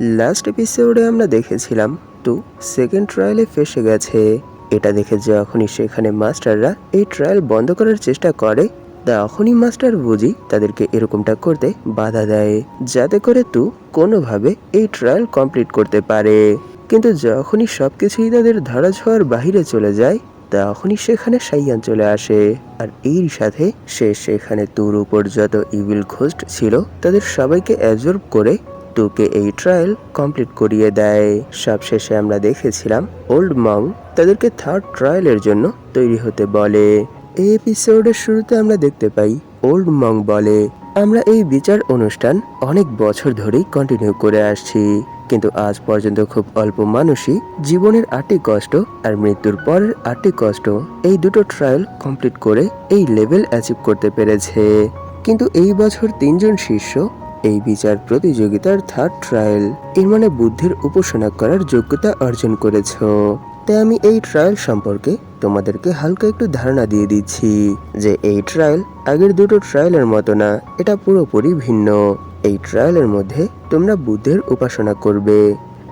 Last এপিসোডে আমরা দেখেছিলাম টু সেকেন্ড ট্রায়ালে ফেসে গেছে। এটা দেখে যখনই সেখানে মাস্টাররা এই ট্রায়াল বন্ধ করার চেষ্টা করে, তখনই মাস্টার বুঝি তাদেরকে এরকমটা করতে বাধা দেয়, যাতে করে তু কোনোভাবে এই ট্রায়াল কমপ্লিট করতে পারে। কিন্তু যখনই সবকিছুই তাদের ধরা ছোঁয়ার বাহিরে চলে যায়, তখনই সেখানে সাইয়ান চলে আসে। আর এর সাথে সে সেখানে তুর উপর যত ইভিল ঘোস্ট ছিল, তাদের সবাইকে অ্যাবজর্ব করে তুকে এই ট্রায়াল কমপ্লিট করিয়ে দেয়। সবশেষে আমরা দেখেছিলাম ওল্ড মং তাদেরকে থার্ড ট্রায়ালের জন্য তৈরি হতে বলে। এই এপিসোডের শুরুতে আমরা দেখতে পাই ওল্ড মং বলে, আমরা এই বিচার অনুষ্ঠান অনেক বছর ধরেই কন্টিনিউ করে আসছি, কিন্তু আজ পর্যন্ত খুব অল্প মানুষই জীবনের আটটি কষ্ট আর মৃত্যুর পরের আটটি কষ্ট এই দুটো ট্রায়াল কমপ্লিট করে এই লেভেল অ্যাচিভ করতে পেরেছে। কিন্তু এই বছর তিনজন শিষ্য এই বিচার প্রতিযোগিতার থার্ড ট্রায়াল এর মানে বুদ্ধির উপাসনা করার যোগ্যতা অর্জন করেছ। তাই আমি এই ট্রায়াল সম্পর্কে তোমাদেরকে হালকা একটু ধারণা দিয়ে দিচ্ছি যে এই ট্রায়াল আগের দুটো ট্রায়ালের মতো না, এটা পুরোপুরি ভিন্ন। এই ট্রায়ালের মধ্যে তোমরা বুদ্ধের উপাসনা করবে,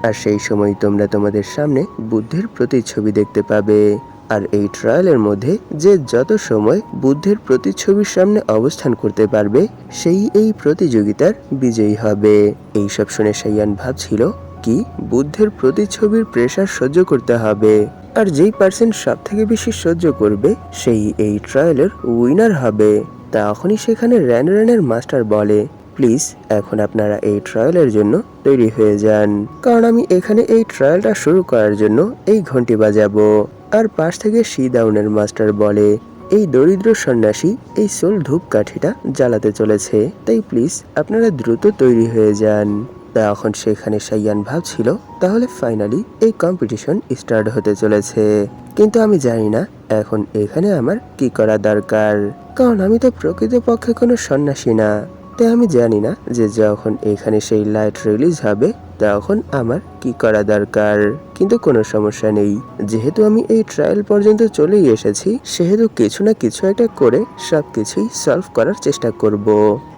আর সেই সময় তোমরা তোমাদের সামনে বুদ্ধের প্রতিচ্ছবি দেখতে পাবে। আর এই ট্রায়ালের মধ্যে যে যত সময় বুদ্ধের প্রতিচ্ছবির সামনে অবস্থান করতে পারবে, সেই এই প্রতিযোগিতার বিজয়ী হবে। এই সব শুনে সাইয়ান ভাবছিল, কি বুদ্ধের প্রতিচ্ছবির প্রেসার সহ্য করতে হবে? আর যেই পার্সন সব থেকে বেশি সহ্য করবে, সেই এই ট্রায়ালের উইনার হবে। তখনই সেখানে র্যান র্যানের মাস্টার বলে প্লিজ এখন আপনারা এই ট্রায়ালের জন্য তৈরি হয়ে যান। কারণ আমি এখানে এই ট্রায়ালটা শুরু করার জন্য এই ঘন্টি বাজাবো। আর পাশ থেকে শি ডাউনের মাস্টার বলে, এই দরিদ্র সন্ন্যাসী এই সোল ধূপকাঠিটা জ্বালাতে চলেছে, তাই প্লিজ আপনারা দ্রুত তৈরি হয়ে যান। তখন সেখানে সাইয়ান ভাবছিল, তাহলে ফাইনালি এই কম্পিটিশন স্টার্ট হতে চলেছে। কিন্তু আমি জানি না এখন এখানে আমার কি করা দরকার, কারণ আমি তো প্রকৃতপক্ষে কোনো সন্ন্যাসী না। তাই আমি জানি না যে যখন এখানে সেই লাইট রিলিজ হবে, তখন আমার কি করা দরকার? কিন্তু কোনো সমস্যা নেই। যেহেতু আমি এই ট্রায়াল পর্যন্ত চলেই এসেছি, সেহেতু কিছু না কিছু একটা করে সব কিছুই সলভ করার চেষ্টা করব।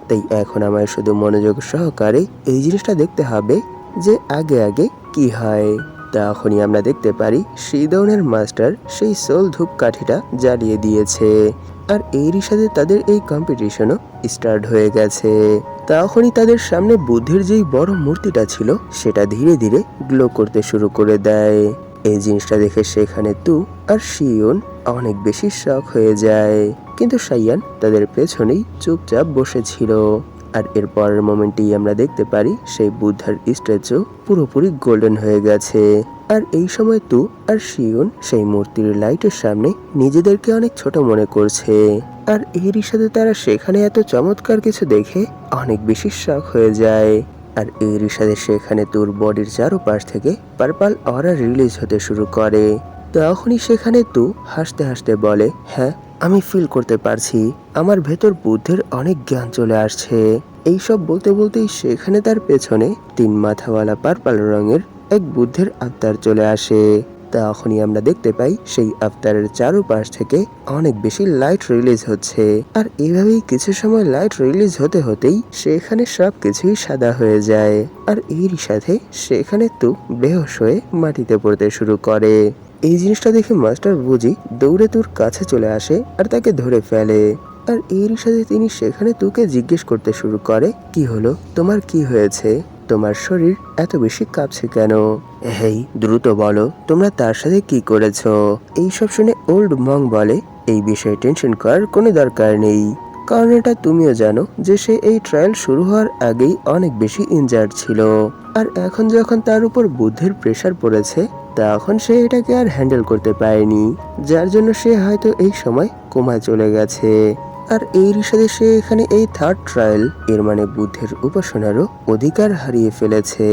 তাই এখন আমার শুধু মনোযোগ সহকারে এই জিনিসটা দেখতে হবে যে আগে আগে কি হয়। তখনই আমরা দেখতে পারি শ্রীদৌনের মাস্টার সেই সোল ধূপ কাঠিটা জ্বালিয়ে দিয়েছে। আর এরই সাথে তাদের এই কম্পিটিশনও স্টার্ট হয়ে গেছে। তখনই তাদের সামনে বুদ্ধের যেই বড় মূর্তিটা ছিল, সেটা ধীরে ধীরে গ্লো করতে শুরু করে দেয়। এই জিনিসটা দেখে সেখানে তু আর শিয়ন অনেক বেশি শখ হয়ে যায়। কিন্তু সাইয়ান তাদের পেছনেই চুপচাপ বসেছিল। আর এর পরের মোমেন্টেই আমরা দেখতে পারি সেই বুদ্ধার স্ট্যাচু পুরোপুরি গোল্ডেন হয়ে গেছে। আর এই সময় তু আর শিয়ন সেই মূর্তির লাইটের সামনে নিজেদেরকে অনেক ছোট মনে করছে। আর এরই সাথে তারা সেখানে এত চমৎকার কিছু দেখে অনেক বেশি শখ হয়ে যায়। আর এরই সাথে সেখানে তোর বডির চারোপাশ থেকে পার্পাল অরা রিলিজ হতে শুরু করে। তখনই সেখানে তু হাসতে হাসতে বলে হ্যাঁ আমি ফিল করতে পারছি আমার ভেতর বুদ্ধের অনেক জ্ঞান চলে আসছে। এইসব বলতে বলতেই সেখানে তার পেছনে তিন মাথাওয়ালা পার্পাল রঙের এক বুদ্ধের আত্মার চলে আসে। তখনই আমরা দেখতে পাই সেই আফতারের চারুপাশ থেকে অনেক বেশি লাইট রিলিজ হচ্ছে। আর এভাবেই কিছু সময় লাইট রিলিজ হতে হতেই সেখানে সব কিছুই সাদা হয়ে যায়। আর এরই সাথে সেখানে তু বেহোশ হয়ে মাটিতে পড়তে শুরু করে। এই জিনিসটা দেখে মাস্টার বুঝি দৌড়ে তুর কাছে চলে আসে আর তাকে ধরে ফেলে। আর এরই সাথে তিনি সেখানে তুকে জিজ্ঞেস করতে শুরু করে, কি হলো? তোমার কি হয়েছে? তোমার শরীর এত বেশি কাঁপছে কেন? হেই, দ্রুত বলো, তোমরা তার সাথে কি করেছ? এইসব শুনে ওল্ড মং বলে, এই বিষয়ে টেনশন করার কোনো দরকার নেই। কারণ এটা তুমিও জানো যে সে এই ট্রায়াল শুরু হওয়ার আগেই অনেক বেশি ইনজার্ড ছিল। আর এখন যখন তার উপর বুদ্ধির প্রেসার পড়েছে, তখন সে এটাকে আর হ্যান্ডেল করতে পারেনি, যার জন্য সে হয়তো এই সময় কোমায় চলে গেছে। আর এই সাথে সে এখানে এই থার্ড ট্রায়াল এর মানে বুদ্ধের উপাসনারও অধিকার হারিয়ে ফেলেছে।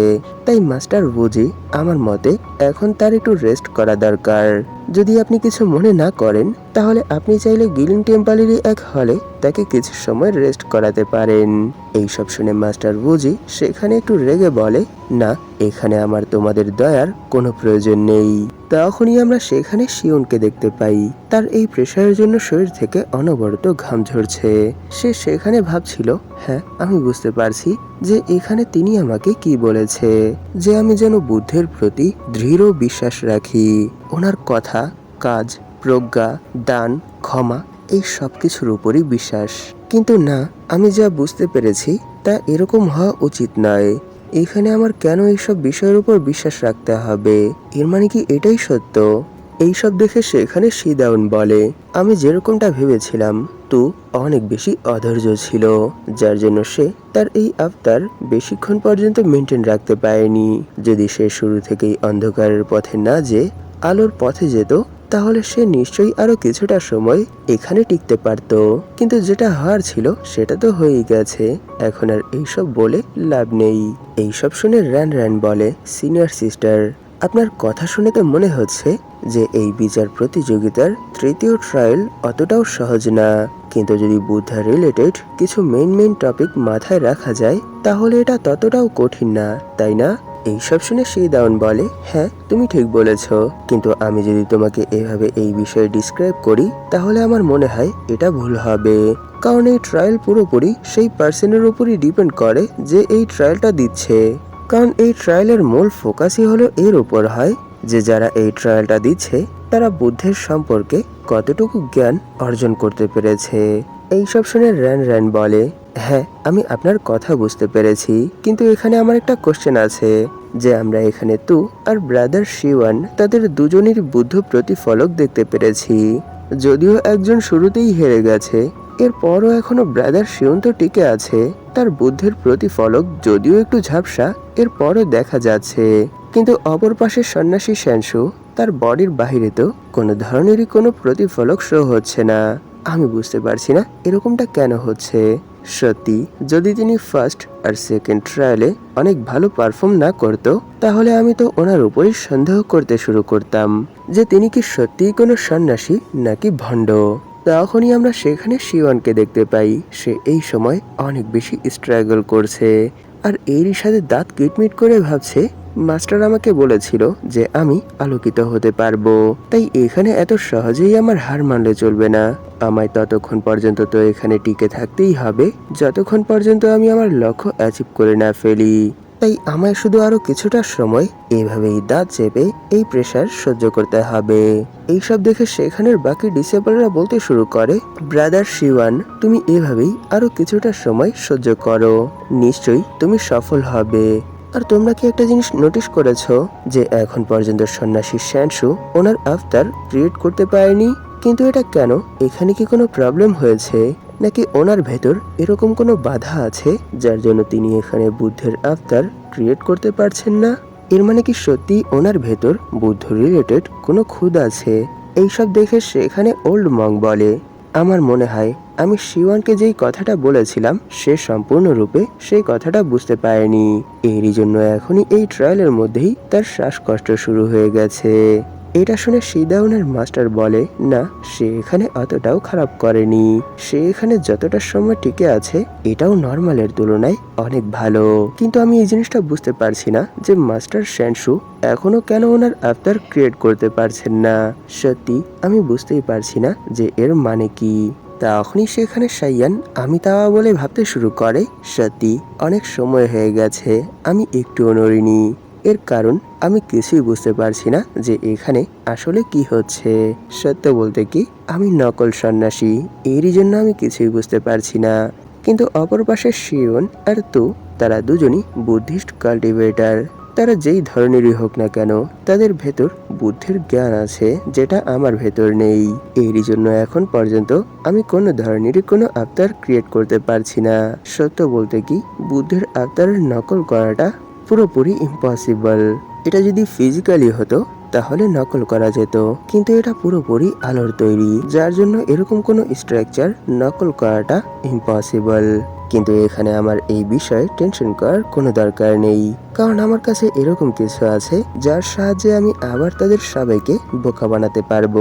তাই মাস্টার বুঝি আমার মতে এখন তার একটু রেস্ট করা দরকার। যদি আপনি কিছু মনে না করেন, তাহলে আপনি চাইলে গিলিং টেম্পালেরই এক হলে তাকে কিছু সময় রেস্ট করাতে পারেন। এই সব শুনে মাস্টার বুঝি সেখানে একটু রেগে বলে, না, এখানে আমার তোমাদের দয়ার কোনো প্রয়োজন নেই। তখনই আমরা সেখানে শিওনকে দেখতে পাই। তার এই প্রেশারের জন্য শরীর থেকে অনবরত ঘাম ঝরছে। সে সেখানে ভাবছিল হ্যাঁ আমি বুঝতে পারছি। যে এখানে তিনি আমাকে কি বলেছে? যে আমি যেন বুদ্ধের প্রতি দৃঢ় বিশ্বাস রাখি। ওনার কথা, কাজ, প্রজ্ঞা, দান, ক্ষমা, এই সব কিছুর উপরই বিশ্বাস। কিন্তু না, আমি যা বুঝতে পেরেছি তা এরকম হওয়া উচিত নয়। এখানে আমার কেন এইসব বিষয়ের উপর বিশ্বাস রাখতে হবে? এর মানে কি এটাই সত্য? এইসব দেখে সে সেখানে সিদাউন বলে। আমি যেরকমটা ভেবেছিলাম, তু অনেক বেশি অধৈর্য ছিল, যার জন্য সে তার এই আবতার বেশিক্ষণ পর্যন্ত মেনটেন রাখতে পারেনি। যদি সে শুরু থেকেই অন্ধকারের পথে না যে আলোর পথে যেত, তাহলে সে নিশ্চয়ই আরও কিছুটা সময় এখানে টিকতে পারত। কিন্তু যেটা হওয়ার ছিল, সেটা তো হয়েই গেছে। এখন আর এইসব বলে লাভ নেই। এইসব শুনে র্যান র্যান বলে সিনিয়র সিস্টার। আপনার কথা শুনে তো মনে হচ্ছে যে এই বিচার প্রতিযোগিতার তৃতীয় ট্রায়াল অতটাও সহজ না। কিন্তু যদি বুদ্ধা রিলেটেড কিছু মেইন মেইন টপিক মাথায় রাখা যায়, তাহলে এটা ততটাও কঠিন না, তাই না? এইসব শুনে সেই দাউন বলে হ্যাঁ তুমি ঠিক বলেছ। কিন্তু আমি যদি তোমাকে এভাবে এই বিষয়ে ডিসক্রাইব করি, তাহলে আমার মনে হয় এটা ভুল হবে। কারণ এই ট্রায়াল পুরোপুরি সেই পার্সনের উপরই ডিপেন্ড করে যে এই ট্রায়ালটা দিচ্ছে। কারণ এই ট্রায়ালের মূল ফোকাসই হলো এর উপর হয় যে যারা এই ট্রায়ালটা দিচ্ছে, তারা বুদ্ধের সম্পর্কে কতটুকু জ্ঞান অর্জন করতে পেরেছে। এইসব শুনে র্যান র্যান বলে হ্যাঁ আমি আপনার কথা বুঝতে পেরেছি, কিন্তু এখানে আমার একটা কোশ্চেন আছে, যে আমরা এখানে তু আর ব্রাদার শিওয়ান তাদের দুজনের বুদ্ধ প্রতিফলক দেখতে পেরেছি। যদিও একজন শুরুতেই হেরে গেছে, এরপরও এখনও ব্রাদার শিওন টিকে আছে। তার বুদ্ধের প্রতিফলক যদিও একটু ঝাপসা, এরপরও দেখা যাচ্ছে। কিন্তু অপর পাশে সন্ন্যাসী শ্যানসু, তার বডির বাহিরে তো কোনো ধরনেরই কোনো প্রতিফলক শো হচ্ছে না। আমি বুঝতে পারছি না এরকমটা কেন হচ্ছে। সত্যি, যদি তিনি ফার্স্ট আর সেকেন্ড ট্রায়ালে অনেক ভালো পারফর্ম না করতো, তাহলে আমি তো ওনার উপরই সন্দেহ করতে শুরু করতাম যে তিনি কি সত্যিই কোনো সন্ন্যাসী নাকি ভণ্ড। তখনই আমরা সেখানে শিওয়ানকে দেখতে পাই। সে এই সময় অনেক বেশি স্ট্রাগল করছে। আর এরই সাথে দাঁত কিটমিট করে ভাবছে, মাস্টার আমাকে বলেছিল যে আমি আলোকিত হতে পারব। তাই এখানে এত সহজেই আমার হার মানলে চলবে না। আমায় ততক্ষণ পর্যন্ত তো এখানে টিকে থাকতেই হবে, যতক্ষণ পর্যন্ত আমি আমার লক্ষ্য অ্যাচিভ করে না ফেলি। তাই আমায় শুধু আরও কিছুটা সময় এইভাবেই দাঁত চেপে এই প্রেসার সহ্য করতে হবে। এইসব দেখে সেখানের বাকি ডিসেবলরা বলতে শুরু করে ব্রাদার শিওয়ান তুমি এভাবেই আরও কিছুটা সময় সহ্য করো। নিশ্চয়ই তুমি সফল হবে। আর তোমরা কি একটা জিনিস নোটিশ করেছ? যে এখন পর্যন্ত সন্ন্যাসী শ্যানসু ওনার আফতার ক্রিয়েট করতে পারেনি? কিন্তু এটা কেন? এখানে কি কোনো প্রবলেম হয়েছে? নাকি ওনার ভেতর এরকম কোনো বাধা আছে, যার জন্য তিনি এখানে বুদ্ধের আফতার ক্রিয়েট করতে পারছেন না? এর মানে কি সত্যি ওনার ভেতর বুদ্ধ রিলেটেড কোনো খুদ আছে? এইসব দেখে সেখানে ওল্ড মং বলে, আমার মনে হয় আমি শিওয়ানকে যেই কথাটা বলেছিলাম, সে সম্পূর্ণরূপে সেই কথাটা বুঝতে পারেনি। এরই জন্য এখনই এই ট্রায়ালের মধ্যেই তার শ্বাসকষ্ট শুরু হয়ে গেছে। এটা শুনে সিদাউনের মাস্টার বলে, না, সে এখানে অতটাও খারাপ করেনি। সে এখানে যতটা সময় টিকে আছে, এটাও নর্মালের তুলনায় অনেক ভালো। কিন্তু আমি এই জিনিসটা বুঝতে পারছি না যে মাস্টার শ্যানসু এখনও কেন ওনার আফতার ক্রিয়েট করতে পারছেন না। সত্যি, আমি বুঝতেই পারছি না যে এর মানে কি। তখনই সেখানে সাইয়ান, আমি তাওয়া বলে ভাবতে শুরু করে। সত্যি, অনেক সময় হয়ে গেছে, আমি একটুও নড়িনি। এর কারণ আমি কিছুই বুঝতে পারছি না যে এখানে আসলে কি হচ্ছে। সত্য বলতে কি, আমি নকল সন্ন্যাসী, এরই জন্য আমি কিছুই বুঝতে পারছি না। কিন্তু অপর পাশে শিওন আর তু, তারা দুজনই বুদ্ধিস্ট কাল্টিভেটার। তারা যেই ধরনেরই হোক না কেন, তাদের ভেতর বুদ্ধির জ্ঞান আছে, যেটা আমার ভেতর নেই। এরই জন্য এখন পর্যন্ত আমি কোনো ধরনেরই কোনো আবতার ক্রিয়েট করতে পারছি না। সত্য বলতে কি, বুদ্ধের আবতারের নকল করাটা পুরোপুরি ইম্পসিবল এটা যদি ফিজিক্যালি হতো তাহলে নকল করা যেত। কিন্তু এটা পুরোপুরি আলোর তৈরি, যার জন্য এরকম কোনো স্ট্রাকচার নকল করাটা ইম্পসিবল কিন্তু এখানে আমার এই বিষয়ে টেনশন করার কোনো দরকার নেই। কারণ আমার কাছে এরকম কিছু আছে, যার সাহায্যে আমি আবার তাদের সবাইকে বোকা বানাতে পারব।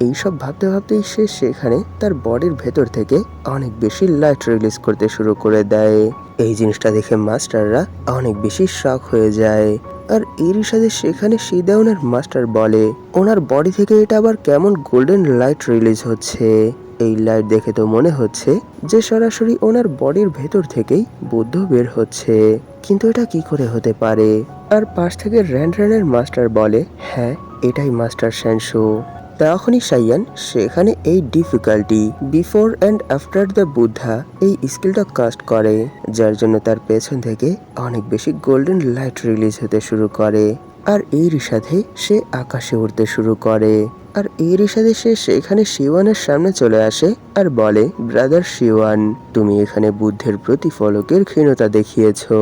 এইসব ভাবতে ভাবতেই সে সেখানে তার বডির ভেতর থেকে অনেক বেশি লাইট রিলিজ করতে শুরু করে দেয়। এই জিনিসটা দেখে মাস্টাররা অনেক বেশি শখ হয়ে যায়। আর এরই সাথে সেখানে সিদা ওনার মাস্টার বলে, ওনার বডি থেকে এটা আবার কেমন গোল্ডেন লাইট রিলিজ হচ্ছে? এই লাইট দেখে তো মনে হচ্ছে যে সরাসরি ওনার বডির ভেতর থেকেই বুদ্ধ বের হচ্ছে। কিন্তু এটা কি করে হতে পারে? আর পাশ থেকে র্যান মাস্টার বলে হ্যাঁ এটাই মাস্টার শ্যানশু তখনই সাইয়ান, সেখানে এই difficulty before and after the Buddha এই স্কিলটা কাস্ট করে, যার জন্য তার পেছন থেকে অনেক বেশি গোল্ডেন লাইট রিলিজ হতে শুরু করে। আর এর সাথে সে আকাশে উড়তে শুরু করে। আর এর সাথে সে সেখানে শিওয়ানের সামনে চলে আসে আর বলে ব্রাদার শিওয়ান, তুমি এখানে বুদ্ধের প্রতিফলকের ক্ষীণতা দেখিয়েছো।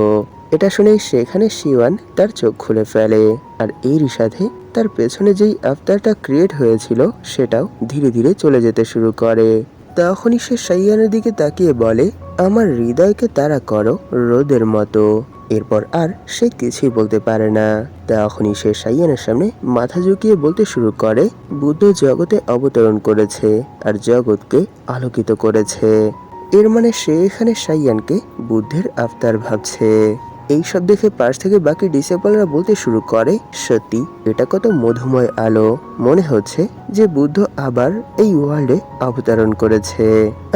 এটা শুনেই সেখানে শিওয়ান তার চোখ খুলে ফেলে। আর এরই সাথে তার পেছনে যেই আফতারটা ক্রিয়েট হয়েছিল, সেটাও ধীরে ধীরে চলে যেতে শুরু করে। তখনই সে সাইয়ানের দিকে তাকিয়ে বলে, আমার হৃদয়কে তারা করো রোদের মতো। এরপর আর সে কিছুই বলতে পারে না। তখনই সে সাইয়ানের সামনে মাথা ঝুঁকিয়ে বলতে শুরু করে, বুদ্ধ জগতে অবতরণ করেছে আর জগৎকে আলোকিত করেছে। এর মানে সে এখানে সাইয়ানকে বুদ্ধের আফতার ভাবছে। এই সব দেখে পাশ থেকে বাকি ডিসেবলরা বলতে শুরু করে, সত্যি, এটা কত মধুময় আলো। মনে হচ্ছে যে বুদ্ধ আবার এই ওয়ার্ল্ডে অবতরণ করেছে।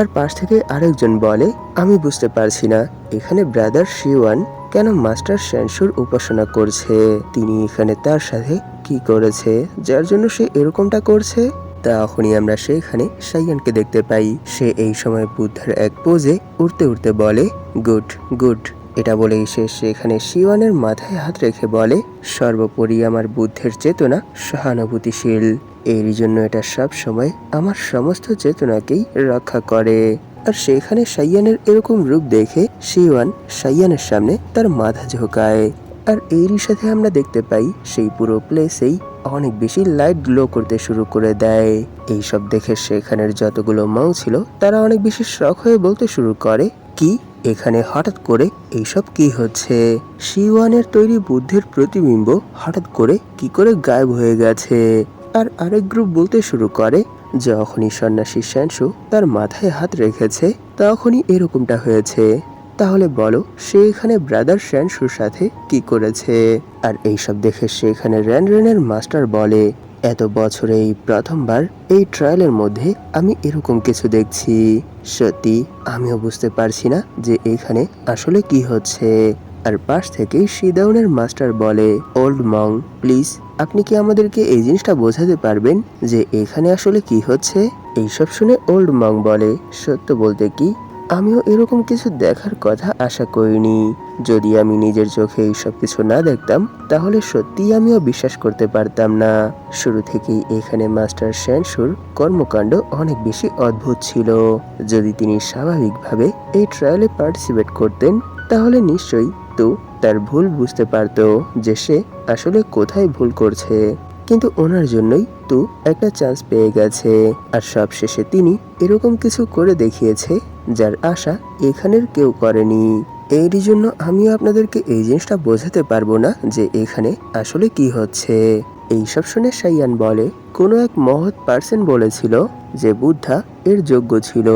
আর পাশ থেকে আরেকজন বলে, আমি বুঝতে পারছি না, এখানে ব্রাদার শিওয়ান কেন মাস্টার শ্যানসুর উপাসনা করছে? তিনি এখানে তার সাথে কি করেছে? যার জন্য সে এরকমটা করছে? তখনই আমরা সেখানে সাইয়ানকে দেখতে পাই। সে এই সময় বুদ্ধের এক পোজে উড়তে উড়তে বলে, গুড গুড এটা বলেই সে সেখানে শিওয়ানের মাথায় হাত রেখে বলে, সর্বোপরি আমার বুদ্ধের চেতনা সহানুভূতিশীল। এরই জন্য এটা সব সময় আমার সমস্ত চেতনাকেই রক্ষা করে। আর সেখানে সাইয়ানের এরকম রূপ দেখে শিওয়ান সাইয়ানের সামনে তার মাথা ঝোঁকায়। আর এরই সাথে আমরা দেখতে পাই, সেই পুরো প্লেসেই অনেক বেশি লাইট গ্লো করতে শুরু করে দেয়। এইসব দেখে সেখানের যতগুলো মাও ছিল, তারা অনেক বেশি শখ হয়ে বলতে শুরু করে, কি? এখানে হঠাৎ করে এইসব কি হচ্ছে? শিওয়ানের তৈরি বুদ্ধের প্রতিবিম্ব হঠাৎ করে কি করে গায়েব হয়ে গেছে? আর আরেক গ্রুপ বলতে শুরু করে, যখনই সন্ন্যাসী শ্যানসু তার মাথায় হাত রেখেছে, তখনই এরকমটা হয়েছে। তাহলে বলো, সে এখানে ব্রাদার শ্যানসুর সাথে কি করেছে? আর এইসব দেখে সেখানে র্যান র্যানের মাস্টার বলে এত বছরে এই প্রথমবার এই ট্রায়ালের মধ্যে আমি এরকম কিছু দেখছি। সত্যি, আমিও বুঝতে পারছি না যে এখানে আসলে কি হচ্ছে। আর পাশ থেকেই শিদাউনের মাস্টার বলে ওল্ড মং প্লিজ আপনি কি আমাদেরকে এই জিনিসটা বোঝাতে পারবেন যে এখানে আসলে কি হচ্ছে? এইসব শুনে ওল্ড মং বলে, সত্য বলতে কি? আমিও এরকম কিছু দেখার কথা আশা করিনি। যদি আমি নিজের চোখে এইসব কিছু না দেখতাম, তাহলে সত্যিই আমিও বিশ্বাস করতে পারতাম না। শুরু থেকেই এখানে মাস্টার শ্যানসুর কর্মকাণ্ড অনেক বেশি অদ্ভুত ছিল। যদি তিনি স্বাভাবিকভাবে এই ট্রায়ালে পার্টিসিপেট করতেন, তাহলে নিশ্চয়ই তো তার ভুল বুঝতে পারতো যে সে আসলে কোথায় ভুল করছে। কিন্তু ওনার জন্যই তু একটা চান্স পেয়ে গেছে। আর সবশেষে তিনি এরকম কিছু করে দেখিয়েছে, যার আশা এখানের কেউ করেনি। এরই জন্য আমিও আপনাদেরকে এই জিনিসটা বোঝাতে পারব না যে এখানে আসলে কি হচ্ছে। এইসব শুনে সাইয়ান বলে, কোনো এক মহৎ পার্সন বলেছিল যে বুদ্ধা এর যোগ্য ছিল।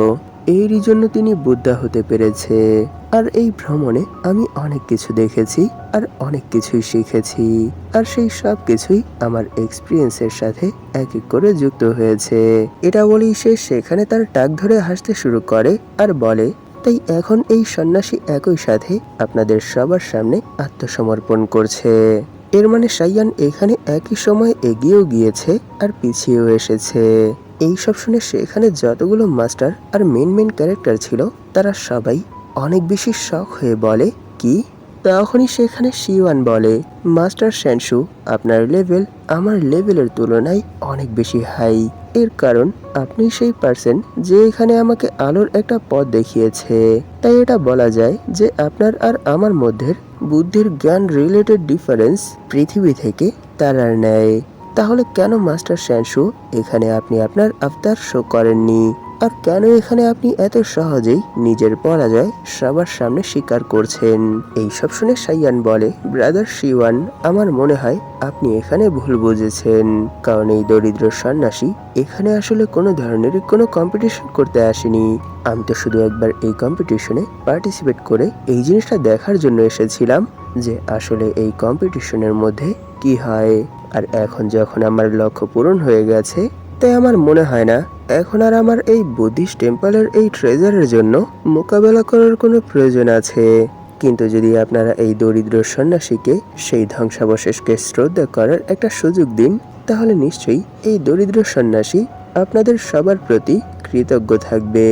এরই জন্য তিনি বুদ্ধা হতে পেরেছে। আর এই ভ্রমণে আমি অনেক কিছু দেখেছি আর অনেক কিছুই শিখেছি। আর সেই সব কিছুই আমার এক্সপিরিয়েন্সের সাথে এক এক করে যুক্ত হয়েছে। এটা বলেই সে সেখানে তার টাক ধরে হাসতে শুরু করে আর বলে, তাই এখন এই সন্ন্যাসী একই সাথে আপনাদের সবার সামনে আত্মসমর্পণ করছে। এর মানে সাইয়ান এখানে একই সময় এগিয়েও গিয়েছে আর পিছিয়েও এসেছে। এই সব শুনে সেখানে যতগুলো মাস্টার আর মেন মেন ক্যারেক্টার ছিল, তারা সবাই অনেক বেশি শখ হয়ে বলে, কি? তখনই সেখানে শিওয়ান বলে, মাস্টার শ্যানসু, আপনার লেভেল আমার লেভেলের তুলনায় অনেক বেশি হাই এর কারণ, আপনি সেই পার্সন যে এখানে আমাকে আলোর একটা পথ দেখিয়েছে। তাই এটা বলা যায় যে আপনার আর আমার মধ্যে বুদ্ধির জ্ঞান রিলেটেড ডিফারেন্স পৃথিবী থেকে তারার নেয়। তাহলে কেন মাস্টার শ্যানসু, এখানে আপনি আপনার আফতার শো করেননি? আর কেন এখানে আপনি এত সহজেই নিজের পরাজয় সবার সামনে স্বীকার করছেন? এই সব শুনে সাইয়ান বলে, ব্রাদার শিওয়ান, আমার মনে হয় আপনি এখানে ভুল বুঝেছেন। কারণ এই দরিদ্র সন্ন্যাসী এখানে আসলে কোনো ধরনের কোনো কম্পিটিশন করতে আসেনি। আমি তো শুধু একবার এই কম্পিটিশনে পার্টিসিপেট করে এই জিনিসটা দেখার জন্য এসেছিলাম যে আসলে এই কম্পিটিশনের মধ্যে কি হয়? আর এখন যখন আমার লক্ষ্য পূরণ হয়ে গেছে, তাই আমার মনে হয় না। এখন আর আমার এই বুদ্ধিস্ট টেম্পলের এই ট্রেজারের জন্য মোকাবেলা করার কোনো প্রয়োজন আছে। কিন্তু যদি আপনারা এই দরিদ্র সন্ন্যাসীকে সেই ধ্বংসাবশেষকে শ্রদ্ধা করার একটা সুযোগ দিন, তাহলে নিশ্চয়ই এই দরিদ্র সন্ন্যাসী আপনাদের সবার প্রতি কৃতজ্ঞ থাকবে।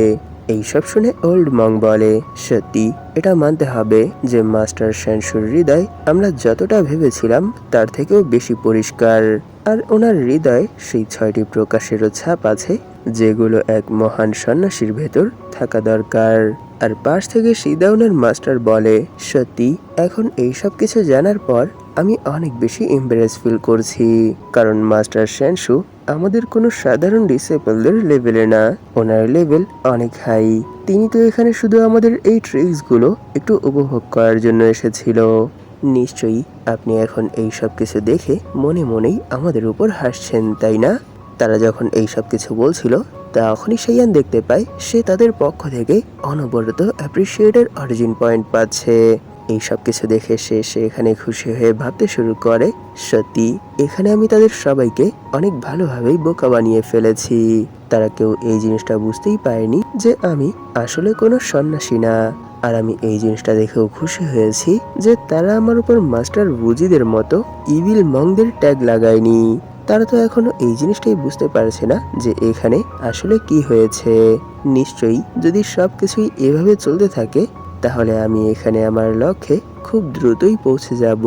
এইসব শুনে ওল্ড মং বলে, সত্যি, এটা মানতে হবে যে মাস্টার শ্যানসুর হৃদয় আমরা যতটা ভেবেছিলাম তার থেকেও বেশি পরিষ্কার। আর ওনার হৃদয় সেই ছয়টি প্রকাশেরও ছাপ আছে যেগুলো এক মহান সন্ন্যাসীর ভেতর থাকা দরকার। আর পাশ থেকে সিদাউনের মাস্টার বলে, সত্যি, এখন এই সব কিছু জানার পর আমি অনেক বেশি এম্বারেস ফিল করছি। কারণ মাস্টার শ্যানসু আমাদের কোনো সাধারণ ডিসেবলদের লেভেলে না। ওনার লেভেল অনেক হাই তিনি তো এখানে শুধু আমাদের এই ট্রিক্সগুলো একটু উপভোগ করার জন্য এসেছিল। নিশ্চয়ই আপনি এখন এই সব কিছু দেখে মনে মনেই আমাদের উপর হাসছেন, তাই না? তারা যখন এই সব কিছু বলছিল, তখনই সেইয়ান দেখতে পায়, সে তাদের পক্ষ থেকে অনবরত অ্যাপ্রিসিয়েটের অরিজিন পয়েন্ট পাচ্ছে। এই সব কিছু দেখে সে এখানে খুশি হয়ে ভাবতে শুরু করে, সত্যি, এখানে আমি তাদের সবাইকে অনেক ভালোভাবেই বোকা বানিয়ে ফেলেছি। তারা কেউ এই জিনিসটা বুঝতেই পারেনি যে আমি আসলে কোনো সন্ন্যাসী না। আর আমি এই জিনিসটা দেখেও খুশি হয়েছি যে তারা আমার উপর মাস্টার বুজিদের মতো ইভিল মংদের ট্যাগ লাগায়নি। তারা তো এখনও এই জিনিসটাই বুঝতে পারছে না যে এখানে আসলে কি হয়েছে। নিশ্চয়ই যদি সব কিছুই এভাবে চলতে থাকে তাহলে আমি এখানে আমার লক্ষ্যে খুব দ্রুতই পৌঁছে যাব।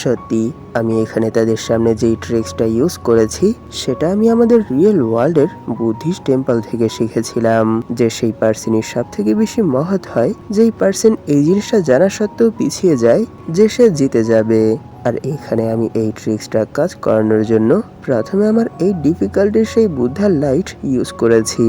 সত্যি, আমি এখানে তাদের সামনে যেই ট্রিক্সটা ইউজ করেছি, সেটা আমি আমাদের রিয়েল ওয়ার্ল্ডের বুদ্ধিস্ট টেম্পল থেকে শিখেছিলাম, যে সেই পার্সনই সব থেকে বেশি মহৎ হয়, যেই পার্সন এই জিনিসটা জানা সত্ত্বেও পিছিয়ে যায়, যে সে জিতে যাবে। আর এখানে আমি এই ট্রিক্সটা কাজ করানোর জন্য প্রথমে আমার এই ডিফিকাল্টির সেই বুদ্ধার লাইট ইউজ করেছি।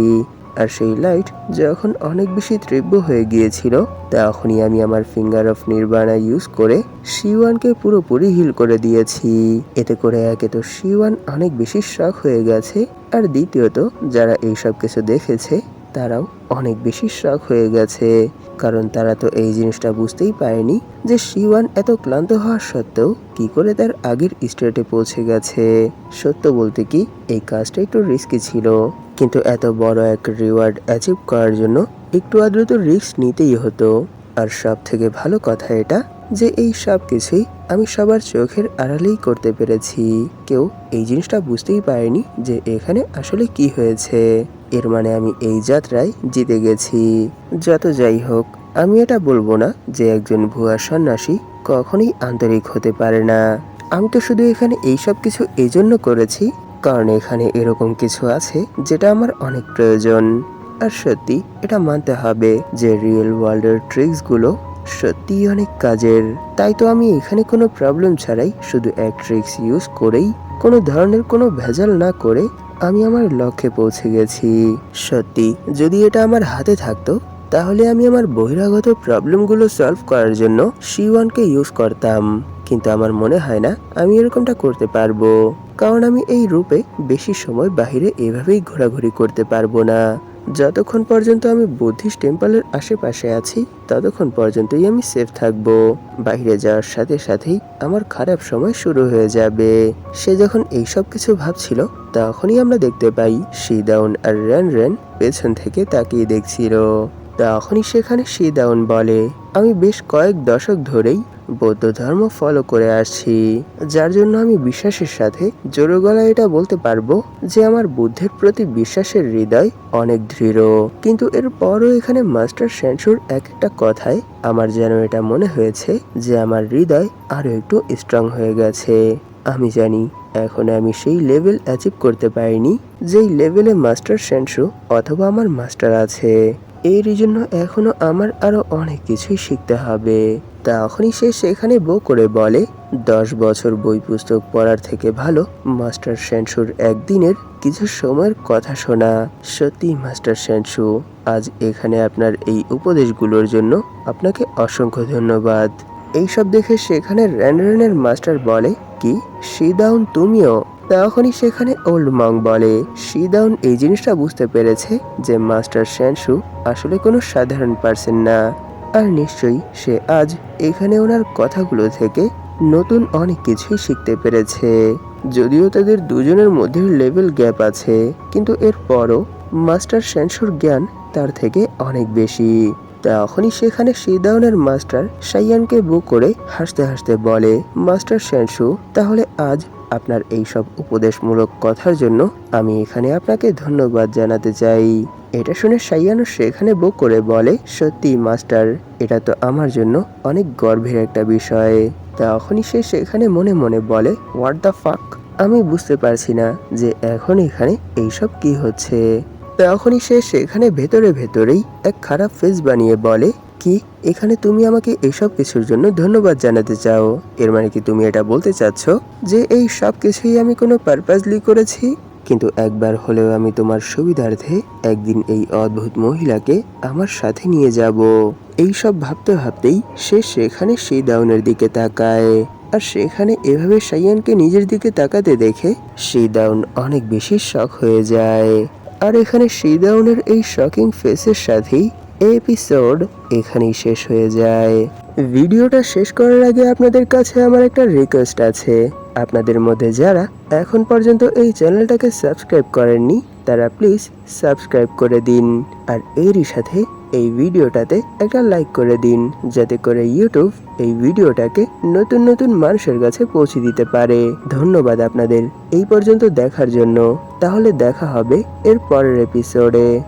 আর সেই লাইট যখন অনেক বেশি তীব্র হয়ে গিয়েছিল, তখনই আমি আমার ফিঙ্গার অফ নির্বাণা ইউজ করে শিওয়ানকে পুরোপুরি হিল করে দিয়েছি। এতে করে একে তো শিওয়ান অনেক বেশি শখ হয়ে গেছে, আর দ্বিতীয়ত, যারা এইসব কিছু দেখেছে তারাও অনেক বেশি শখ হয়ে গেছে। কারণ তারা তো এই জিনিসটা বুঝতেই পারেনি যে শিওয়ান এত ক্লান্ত হওয়া সত্ত্বেও কি করে তার আগের স্টেটে পৌঁছে গেছে। সত্য বলতে কি, এই কাজটা একটু রিস্কি ছিল। কিন্তু এত বড় এক রিওয়ার্ড অ্যাচিভ করার জন্য একটু আদ্র তো রিস্ক নিতেই হতো। আর সব থেকে ভালো কথা এটা যে এই সব কিছুই আমি সবার চোখের আড়ালেই করতে পেরেছি। কেউ এই জিনিসটা বুঝতেই পারেনি যে এখানে আসলে কি হয়েছে। এর মানে আমি এই যাত্রায় জিতে গেছি। যত যাই হোক, আমি এটা বলব না যে একজন ভুয়া সন্ন্যাসী কখনোই আন্তরিক হতে পারে না। আমি তো শুধু এখানে এই সব কিছু এই জন্য করেছি কারণ এখানে এরকম কিছু আছে যেটা আমার অনেক প্রয়োজন। আর সত্যি, এটা মানতে হবে যে রিয়েল ওয়ার্ল্ডের ট্রিক্সগুলো সত্যিই অনেক কাজের। তাই তো আমি এখানে কোনো প্রবলেম ছাড়াই শুধু এক ট্রিক্স ইউজ করেই কোনো ধরনের কোনো ভেজাল না করে আমি আমার লক্ষ্যে পৌঁছে গেছি। সত্যি, যদি এটা আমার হাতে থাকতো, তাহলে আমি আমার বহিরাগত প্রবলেমগুলো সলভ করার জন্য সি ওয়ানকে ইউজ করতাম। কিন্তু আমার মনে হয় না আমি এরকমটা করতে পারব। কারণ আমি এই রূপে বেশি সময় বাহিরে এভাবেই ঘোরাঘুরি করতে পারব না। যতক্ষণ পর্যন্ত আমি বুদ্ধিস্ট টেম্পলের আশেপাশে আছি, ততক্ষণ পর্যন্তই আমি সেফ থাকব। বাইরে যাওয়ার সাথে সাথেই আমার খারাপ সময় শুরু হয়ে যাবে। সে যখন এইসব কিছু ভাবছিল, তখনই আমরা দেখতে পাই শিদাউন আর রেন রেন পেছন থেকে তাকিয়ে দেখছিল। তখনই সেখানে শিদাউন বলে, আমি বেশ কয়েক দশক ধরেই বৌদ্ধ ধর্ম ফলো করে আসছি। যার জন্য আমি বিশ্বাসের সাথে জোরে গলায় এটা বলতে পারব যে আমার বুদ্ধের প্রতি বিশ্বাসের হৃদয় অনেক দৃঢ়। কিন্তু এর পরও এখানে মাস্টার শ্যানসুর এক একটা কথায় আমার যেন এটা মনে হয়েছে যে আমার হৃদয় আরও একটু স্ট্রং হয়ে গেছে। আমি জানি এখন আমি সেই লেভেল অ্যাচিভ করতে পারিনি, যেই লেভেলে মাস্টার শ্যানসু অথবা আমার মাস্টার আছে। এর জন্য এখনও আমার আরও অনেক কিছুই শিখতে হবে। তখনই সে সেখানে বউ করে বলে, দশ বছর বই পুস্তক পড়ার থেকে ভালো, মাস্টার শ্যানসুর একদিনের কিছু সময়ের কথা শোনা। সত্যি, মাস্টার শ্যানসু, আজ এখানে আপনার এই উপদেশগুলোর জন্য আপনাকে অসংখ্য ধন্যবাদ। এইসব দেখে সেখানে র্যানরেনের মাস্টার বলে কি? শিদাউন তুমিও? তখনই সেখানে ওল্ড মং বলে, শিদাউন এই জিনিসটা বুঝতে পেরেছে যে মাস্টার শ্যানসু আসলে কোনো সাধারণ পার্সন না। আর নিশ্চয়ই সে আজ এখানে ওনার কথাগুলো থেকে নতুন অনেক কিছুই শিখতে পেরেছে। যদিও তাদের দুজনের মধ্যে লেভেল গ্যাপ আছে, কিন্তু এরপরও মাস্টার শ্যানসুর জ্ঞান তার থেকে অনেক বেশি। তখনই সেখানে শিদাউনের মাস্টার সাইয়ানকে বুক করে হাসতে হাসতে বলে, মাস্টার শ্যানসু, তাহলে আজ আপনার এই সব উপদেশমূলক কথার জন্য আমি এখানে আপনাকে ধন্যবাদ জানাতে চাই। এটা শুনে সাইয়ানো সেখানে বুক করে বলে, সত্যি, মাস্টার, এটা তো আমার জন্য অনেক গর্বের একটা বিষয়। তখনই সে সেখানে মনে মনে বলে হোয়াট দ্য ফাক আমি বুঝতে পারছি না যে এখন এখানে এইসব কি হচ্ছে। তখনই সে সেখানে ভেতরে ভেতরেই এক খারাপ ফেস বানিয়ে বলে, কি, এখানে তুমি আমাকে এইসব কিছুর জন্য ধন্যবাদ জানাতে চাও? এর মানে কি তুমি এটা বলতে চাচ্ছ যে এই সব কিছুই আমি কোনো পারপাসলি করেছি? কিন্তু একবার হলেও আমি তোমার সুবিধার্থে একদিন এই অদ্ভুত মহিলাকে আমার সাথে নিয়ে যাব। এই সব ভাবতে ভাবতেই সে সেখানে সেই দাউনের দিকে তাকায়। আর সেখানে এভাবে সাইয়ানকে নিজের দিকে তাকাতে দেখে সেই দাউন অনেক বেশি শখ হয়ে যায়। আর এখানে শ্রীদাউনের এই শকিং ফেসের সাথেই এপিসোড এখানেই শেষ হয়ে যায়। ভিডিওটা শেষ করার আগে আপনাদের কাছে আমার একটা রিকোয়েস্ট আছে। আপনাদের মধ্যে যারা এখন পর্যন্ত এই চ্যানেলটাকে সাবস্ক্রাইব করেননি, তারা প্লিজ সাবস্ক্রাইব করে দিন। আর এরই সাথে এই ভিডিওটাতে একটা লাইক করে দিন, যাতে করে ইউটিউব এই ভিডিওটাকে নতুন নতুন মানুষের কাছে পৌঁছে দিতে পারে। ধন্যবাদ আপনাদের, এই পর্যন্ত দেখার জন্য। তাহলে দেখা হবে এর পরের এপিসোডে